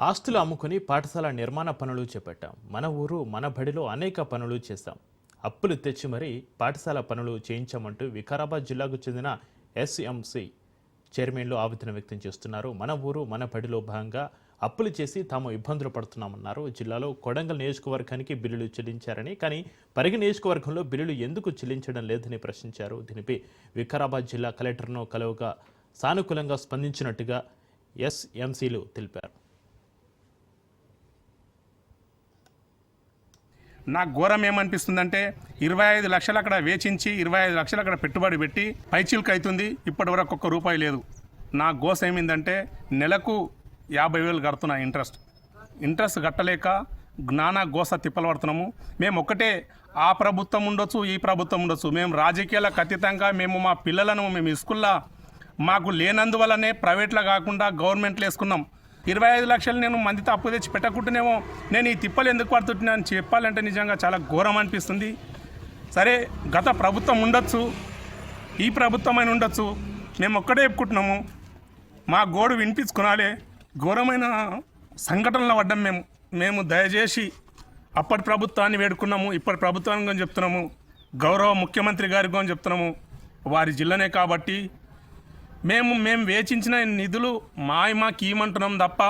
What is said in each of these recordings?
ఆస్తులు అమ్ముకుని పాఠశాల నిర్మాణ పనులు చేపట్టాం. మన ఊరు మన బడిలో అనేక పనులు చేశాం. అప్పులు తెచ్చి మరీ పాఠశాల పనులు చేయించామంటూ వికారాబాద్ జిల్లాకు చెందిన ఎస్ఎంసి చైర్మన్లు ఆవేదన వ్యక్తం చేస్తున్నారు. మన ఊరు మన బడిలో భాగంగా అప్పులు చేసి తాము ఇబ్బందులు పడుతున్నామన్నారు. జిల్లాలో కొడంగల్ నియోజకవర్గానికి బిల్లులు చెల్లించారని కానీ పరిగి నియోజకవర్గంలో బిల్లులు ఎందుకు చెల్లించడం లేదని ప్రశ్నించారు. దీనిపై వికారాబాద్ జిల్లా కలెక్టర్ను కలవగా సానుకూలంగా స్పందించినట్టుగా ఎస్ఎంసీలు తెలిపారు. నాకు ఘోరం ఏమనిపిస్తుందంటే ఇరవై ఐదు లక్షలు అక్కడ వేచించి ఇరవై ఐదు లక్షలు అక్కడ పెట్టుబడి పెట్టి పైచిల్కి అవుతుంది ఇప్పటి వరకు ఒక్క రూపాయి లేదు. నా గోస ఏమైందంటే నెలకు యాభై వేలు కడుతున్నా ఇంట్రెస్ట్. ఇంట్రెస్ట్ కట్టలేక జ్ఞాన గోస తిప్పలు పడుతున్నాము మేము ఒకటే ఆ ప్రభుత్వం ఉండొచ్చు ఈ ప్రభుత్వం ఉండొచ్చు. మేము రాజకీయాలకు అతీతంగా మేము మా పిల్లలను మేము స్కూల్లో మాకు లేనందువల్లనే ప్రైవేట్లో కాకుండా గవర్నమెంట్లో వేసుకున్నాం. ఇరవై ఐదు లక్షలు నేను మందితో అప్పు తెచ్చి పెట్టకుంటేనేమో నేను ఈ తిప్పలు ఎందుకు పడుతుంటున్నా అని చెప్పాలంటే నిజంగా చాలా ఘోరం అనిపిస్తుంది. సరే గత ప్రభుత్వం ఉండొచ్చు ఈ ప్రభుత్వం అయిన ఉండొచ్చు మేము ఒక్కడే చెప్పుకుంటున్నాము. మా గోడు వినిపించుకునాలే ఘోరమైన సంఘటనలు పడ్డాం మేము. మేము దయచేసి అప్పటి ప్రభుత్వాన్ని వేడుకున్నాము ఇప్పటి ప్రభుత్వాన్ని చెప్తున్నాము గౌరవ ముఖ్యమంత్రి గారి గురించి చెప్తున్నాము. వారి జిల్లానే కాబట్టి మేము మేము వేచించిన నిధులు మాయమాకి ఇవ్వమంటున్నాం తప్ప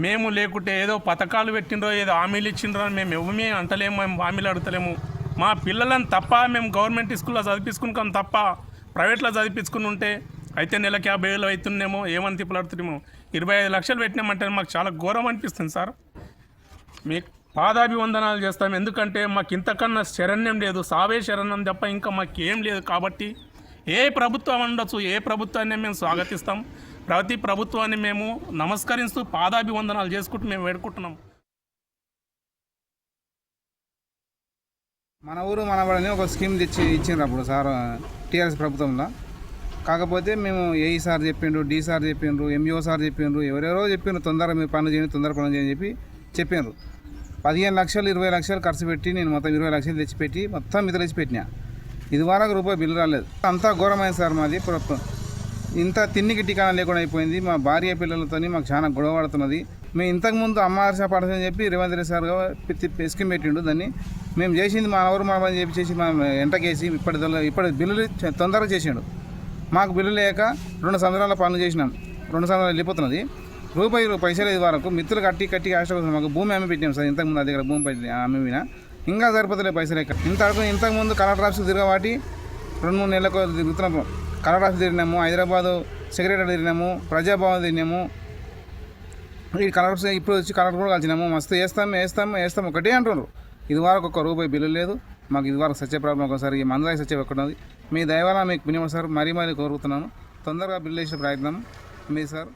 మేము లేకుంటే ఏదో పథకాలు పెట్టిండ్రో ఏదో హామీలు ఇచ్చిండ్రో అని మేము ఎవమే అంటలేము మేము హామీలు అడతలేము మా పిల్లలను తప్ప మేము గవర్నమెంట్ స్కూల్లో చదివించుకున్నాం తప్ప ప్రైవేట్లో చదివించుకుని ఉంటే అయితే నెలకి యాభై వేలు అవుతున్నామో ఏమని తిప్పలాడుతున్నామో ఇరవై ఐదు లక్షలు పెట్టినామంటే మాకు చాలా ఘోరం అనిపిస్తుంది సార్. మీకు పాదాభివందనాలు చేస్తాం. ఎందుకంటే మాకు ఇంతకన్నా శరణ్యం లేదు సావే శరణ్యం తప్ప ఇంకా మాకు ఏం లేదు కాబట్టి ఏ ప్రభుత్వం ఉండొచ్చు ఏ ప్రభుత్వాన్ని మేము స్వాగతిస్తాం? ప్రతి ప్రభుత్వాన్ని మేము నమస్కరిస్తూ పాదాభివందనాలు చేసుకుంటూ మేము వేడుకుంటున్నాం. మన ఊరు మన ఒక స్కీమ్ తెచ్చి ఇచ్చిండ్రు అప్పుడు సార్ టీఆర్ఎస్ ప్రభుత్వంలో. కాకపోతే మేము ఏఈ సార్ చెప్పిండ్రు డి సార్ చెప్పిండ్రు ఎంఈఓ సార్ చెప్పిండ్రు ఎవరెవరో చెప్పిండ్రు తొందరగా మీరు పనులు చేయండి తొందర పనులు చేయని చెప్పి చెప్పిండ్రు పదిహేను లక్షలు ఇరవై లక్షలు ఖర్చు పెట్టి నేను మొత్తం ఇరవై లక్షలు తెచ్చిపెట్టి మొత్తం మీద తెచ్చి ఇదివరకు ఇది రూపాయి బిల్లు రాలేదు. అంతా ఘోరమైంది సార్ మాది ప్రభుత్వం. ఇంత తిన్నికి టీకానా లేకుండా అయిపోయింది. మా భార్య పిల్లలతో మాకు చాలా గొడవ పడుతున్నది. మేము ఇంతకుముందు అమ్మ పడతని చెప్పి రేవంత్ రెడ్డి సార్ స్కీమ్ పెట్టిండు దాన్ని. మేము చేసింది మా ఎవరు మా పని చెప్పి చేసి మా ఎంటకేసి ఇప్పటి ఇప్పటి బిల్లులు తొందరగా చేసిండు. మాకు బిల్లు లేక రెండు సంవత్సరాల పనులు చేసినాం. రెండు సంవత్సరాలు వెళ్ళిపోతున్నది. రూపాయి పైసలు ఇది వరకు మిత్రులు కట్టి కట్టి కష్టపడుతుంది మాకు భూమి అమ్మి పెట్టినాం సార్. ఇంతకుముందు అది దగ్గర భూమి పెట్టి అమ్మిన ఇంకా సరిపోతలే పైసలు ఎక్క ఇంత అడుగు ఇంతకుముందు కలర్ డ్రాప్స్ తిరగబాటి రెండు మూడు నెలలకు తిరుగుతున్నాము కలర్ డ్రాప్స్ తిరిగినాము హైదరాబాదు సెక్రటరీ తిరిగినాము ప్రజాభవన్ తిరిగినాము. ఈ కలర్స్ ఇప్పుడు వచ్చి కలర్ కూడా కలిసినాము మస్తు వేస్తాం వేస్తాం వేస్తాము ఒకటే అంటున్నారు. ఇది వరకు ఒక రూపాయి బిల్లు లేదు. మాకు ఇది వరకు సత్య ప్రాబ్లం ఒకసారి ఈ మందులకి సత్య ఒకటి మీ దయవల్ల మీకు మినిమం సార్ మరీ మరీ కోరుతున్నాను. తొందరగా బిల్లు వేసే ప్రయత్నం. మీ సార్